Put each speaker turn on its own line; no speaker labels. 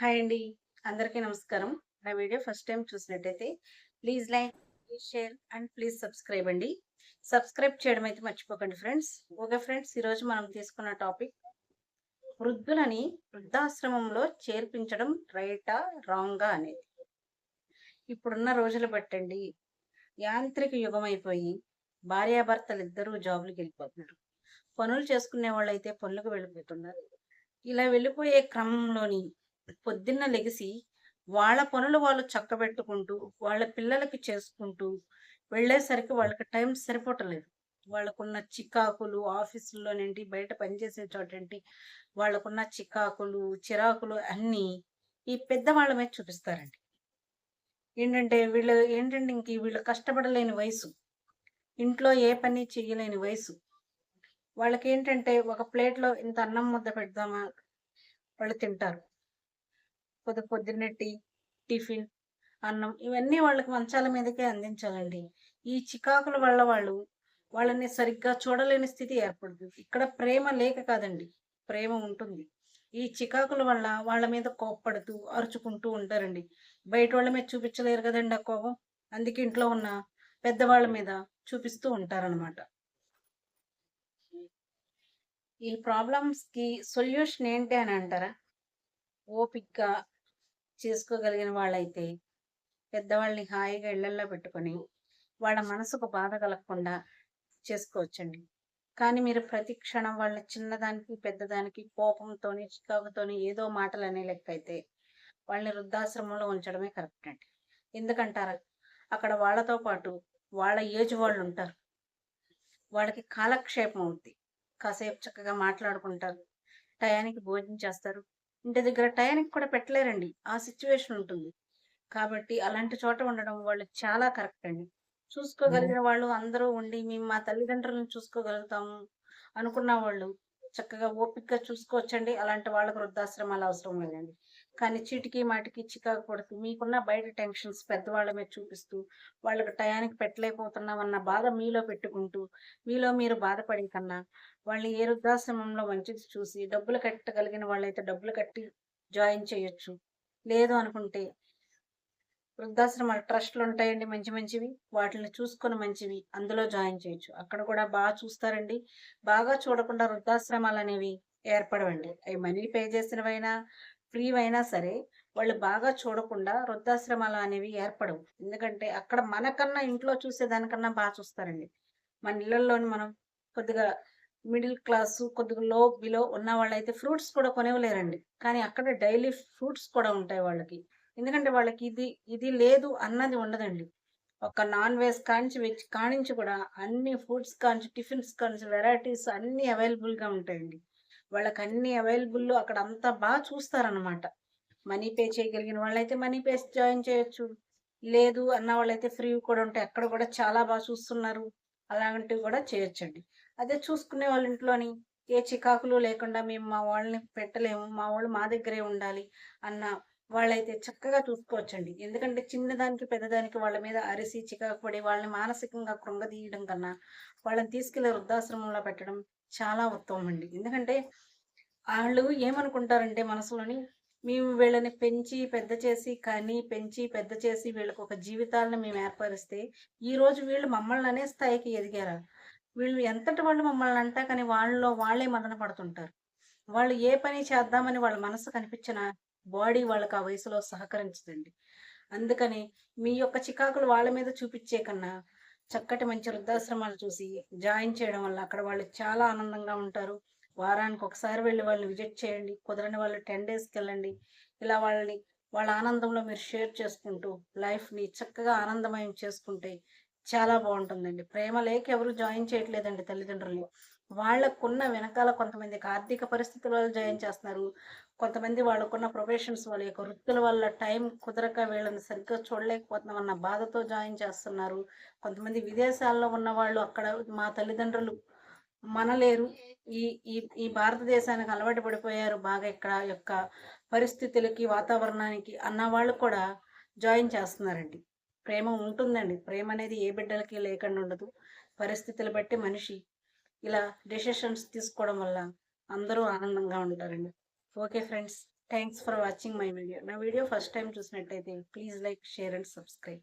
Hi అండి. అందరికీ నమస్కారం. నా వీడియో ఫస్ట్ టైం చూసినట్టయితే please like please share and please subscribe అండి. సబ్స్క్రైబ్ చేయడం అయితే మర్చిపోకండి ఫ్రెండ్స్. ఓకే ఫ్రెండ్స్ ఈరోజు మనం తీసుకున్న టాపిక్ వృద్ధులని వృద్ధాశ్రమంలో చేర్పించడం రైటా రాంగా అనేది. ఇప్పుడున్న రోజులు బట్టండి. యాంత్రిక యుగం అయిపోయి భార్యాభర్తలు ఇద్దరూ జాబులకు వెళ్ళిపోతున్నారు. పనులు చేసుకునే వాళ్ళు అయితే పనులకు వెళ్ళిపోతున్నారు. ఇలా వెళ్ళిపోయే క్రమంలోని పొద్దున్న లెగిసి వాళ్ళ పనులు వాళ్ళు చక్కబెట్టుకుంటూ వాళ్ళ పిల్లలకి చేసుకుంటూ వెళ్ళేసరికి వాళ్ళకి టైం సరిపోవటలేదు వాళ్ళకున్న చికాకులు ఆఫీసుల్లోనేంటి బయట పనిచేసే చోటేంటి వాళ్ళకున్న చికాకులు చిరాకులు అన్నీ ఈ పెద్దవాళ్ళ మీద చూపిస్తారండి. ఏంటంటే వీళ్ళు ఏంటంటే ఇంక వీళ్ళు కష్టపడలేని వయసు. ఇంట్లో ఏ పని చేయలేని వయసు. వాళ్ళకి ఏంటంటే ఒక ప్లేట్లో ఇంత అన్నం ముద్ద పెడదామా? వాళ్ళు తింటారు. పొద్దు పొద్దున్నే టీ టిఫిన్ అన్నం ఇవన్నీ వాళ్ళకి మంచాల మీదకే అందించాలండి. ఈ చికాకుల వల్ల వాళ్ళు వాళ్ళని సరిగ్గా చూడలేని స్థితి ఏర్పడుతుంది. ఇక్కడ ప్రేమ లేక కాదండి ప్రేమ ఉంటుంది. ఈ చికాకుల వల్ల వాళ్ళ మీద కోప్పడుతూ అరుచుకుంటూ ఉంటారండి. బయట వాళ్ళ మీద చూపించలేరు కదండి ఆ కోపం. అందుకే ఇంట్లో ఉన్న పెద్దవాళ్ళ మీద చూపిస్తూ ఉంటారనమాట ఈ ప్రాబ్లమ్స్కి సొల్యూషన్ ఏంటి అని అంటారా? ఓపిక్గా చేసుకోగలిగిన వాళ్ళైతే పెద్దవాళ్ళని హాయిగా ఇళ్ళల్లో పెట్టుకొని వాళ్ళ మనసుకు బాధ కలగకుండా చేసుకోవచ్చండి. కానీ మీరు ప్రతి క్షణం వాళ్ళ చిన్నదానికి పెద్దదానికి కోపంతోని చికాకుతోని ఏదో మాటలు అనే లెక్క అయితే వాళ్ళని వృద్ధాశ్రమంలో ఉంచడమే కరెక్ట్ అండి. ఎందుకంటారు? అక్కడ వాళ్ళతో పాటు వాళ్ళ ఏజ్ వాళ్ళు ఉంటారు. వాళ్ళకి కాలక్షేపం అవుద్ది. కాసేపు చక్కగా మాట్లాడుకుంటారు. టయానికి భోజనం చేస్తారు. ఇంటి దగ్గర టయానికి కూడా పెట్టలేరండి. ఆ సిచ్యువేషన్ ఉంటుంది. కాబట్టి అలాంటి చోట ఉండడం వాళ్ళు చాలా కరెక్ట్ అండి. చూసుకోగలిగిన వాళ్ళు అందరూ ఉండి మేము మా తల్లిదండ్రులను చూసుకోగలుగుతాము అనుకున్న వాళ్ళు చక్కగా ఓపికగా చూసుకోవచ్చండి. అలాంటి వాళ్ళకు వృద్ధాశ్రమాలు అవసరం లేదండి. కానీ చీటికి మాటికి చికాకు పడుతూ మీకున్న బయట టెన్షన్స్ పెద్దవాళ్ళ మీద చూపిస్తూ వాళ్ళకి టయానికి పెట్టలేకపోతున్నామన్న బాధ మీలో పెట్టుకుంటూ మీలో మీరు బాధపడే కన్నా వాళ్ళని ఏ వృద్ధాశ్రమంలో మంచిది చూసి డబ్బులు కట్టగలిగిన వాళ్ళైతే డబ్బులు కట్టి జాయిన్ చేయొచ్చు. లేదు అనుకుంటే వృద్ధాశ్రమాలు ట్రస్ట్లు ఉంటాయండి మంచి మంచివి. వాటిని చూసుకొని మంచివి. అందులో జాయిన్ చేయొచ్చు. అక్కడ కూడా బాగా చూస్తారండి. బాగా చూడకుండా వృద్ధాశ్రమాలు అనేవి ఏర్పడవండి. అవి మనీ పే చేసినవైనా ఫ్రీ అయినా సరే వాళ్ళు బాగా చూడకుండా వృద్ధాశ్రమాలు అనేవి ఏర్పడవు. ఎందుకంటే అక్కడ మనకన్నా ఇంట్లో చూసేదానికన్నా బాగా చూస్తారండి. మన ఇళ్ళలోని మనం కొద్దిగా మిడిల్ క్లాస్ కొద్దిగా లో బిలో ఉన్న వాళ్ళైతే ఫ్రూట్స్ కూడా కొనేవలేరండి. కానీ అక్కడ డైలీ ఫ్రూట్స్ కూడా ఉంటాయి వాళ్ళకి. ఎందుకంటే వాళ్ళకి ఇది ఇది లేదు అన్నది ఉండదండి. ఒక నాన్ వెజ్ కానించి వెజ్ కానించి కూడా అన్ని ఫుడ్స్ కానించి టిఫిన్స్ కానించి వెరైటీస్ అన్ని అవైలబుల్గా ఉంటాయండి. వాళ్ళకి అన్ని అవైలబుల్ అక్కడ అంతా బాగా చూస్తారనమాట మనీ పే చేయగలిగిన వాళ్ళైతే మనీ పే జాయిన్ చేయొచ్చు. లేదు అన్న వాళ్ళైతే ఫ్రీ కూడా ఉంటాయి అక్కడ కూడా చాలా బాగా చూస్తున్నారు. అలాంటివి కూడా చేయొచ్చండి. అదే చూసుకునే వాళ్ళ ఇంట్లోని ఏ చికాకులు లేకుండా మేము మా వాళ్ళని పెట్టలేము మా వాళ్ళు మా దగ్గరే ఉండాలి అన్న వాళ్ళైతే చక్కగా చూసుకోవచ్చండి. ఎందుకంటే చిన్నదానికి పెద్దదానికి వాళ్ళ మీద అరిసి చికాకు పడి వాళ్ళని మానసికంగా కృంగదీయడం కన్నా వాళ్ళని తీసుకెళ్ళే వృద్ధాశ్రమంలో పెట్టడం చాలా ఉత్తమం అండి ఎందుకంటే వాళ్ళు ఏమనుకుంటారంటే మనసులోని మేము వీళ్ళని పెంచి పెద్ద చేసి కానీ పెంచి పెద్ద చేసి వీళ్ళకి ఒక జీవితాలను మేము ఏర్పరిస్తే ఈ రోజు వీళ్ళు మమ్మల్ని అనే స్థాయికి ఎదిగారా? వీళ్ళు ఎంతటి వాళ్ళు మమ్మల్ని అంటా కానీ వాళ్ళలో వాళ్ళే మదన పడుతుంటారు. వాళ్ళు ఏ పని చేద్దామని వాళ్ళ మనసు కనిపించిన బాడీ వాళ్ళకి ఆ వయసులో సహకరించదండి. అందుకని మీ యొక్క చికాకులు వాళ్ళ మీద చూపించే కన్నా చక్కటి మంచి వృద్ధాశ్రమాలు చూసి జాయిన్ చేయడం వల్ల అక్కడ వాళ్ళు చాలా ఆనందంగా ఉంటారు. వారానికి ఒకసారి వెళ్ళి వాళ్ళని విజిట్ చేయండి. కుదరని వాళ్ళు టెన్ డేస్కి వెళ్ళండి. ఇలా వాళ్ళని వాళ్ళ ఆనందంలో మీరు షేర్ చేసుకుంటూ లైఫ్ని చక్కగా ఆనందమయం చేసుకుంటే చాలా బాగుంటుందండి. ప్రేమ లేక ఎవరు జాయిన్ చేయట్లేదండి తల్లిదండ్రులు వాళ్ళకున్న వెనకాల కొంతమంది ఆర్థిక పరిస్థితుల వల్ల జాయిన్ చేస్తున్నారు. కొంతమంది వాళ్ళకున్న ప్రొఫెషన్స్ వాళ్ళ యొక్క వృత్తుల వల్ల టైం కుదరక వీళ్ళని సరిగ్గా చూడలేకపోతున్నామన్న బాధతో జాయిన్ చేస్తున్నారు. కొంతమంది విదేశాల్లో ఉన్న వాళ్ళు అక్కడ మా తల్లిదండ్రులు మనలేరు. ఈ ఈ ఈ భారతదేశానికి అలవాటు పడిపోయారు. బాగా ఇక్కడ యొక్క పరిస్థితులకి వాతావరణానికి అన్న వాళ్ళు కూడా జాయిన్ చేస్తున్నారండి. ప్రేమ ఉంటుందండి. ప్రేమ అనేది ఏ బిడ్డలకి లేకుండా ఉండదు. పరిస్థితులు బట్టి మనిషి ఇలా డెసిషన్స్ తీసుకోవడం వల్ల అందరూ ఆనందంగా ఉంటారండి. Okay friends thanks for watching my video నా వీడియో ఫస్ట్ టైం చూసినట్టయితే please like share and subscribe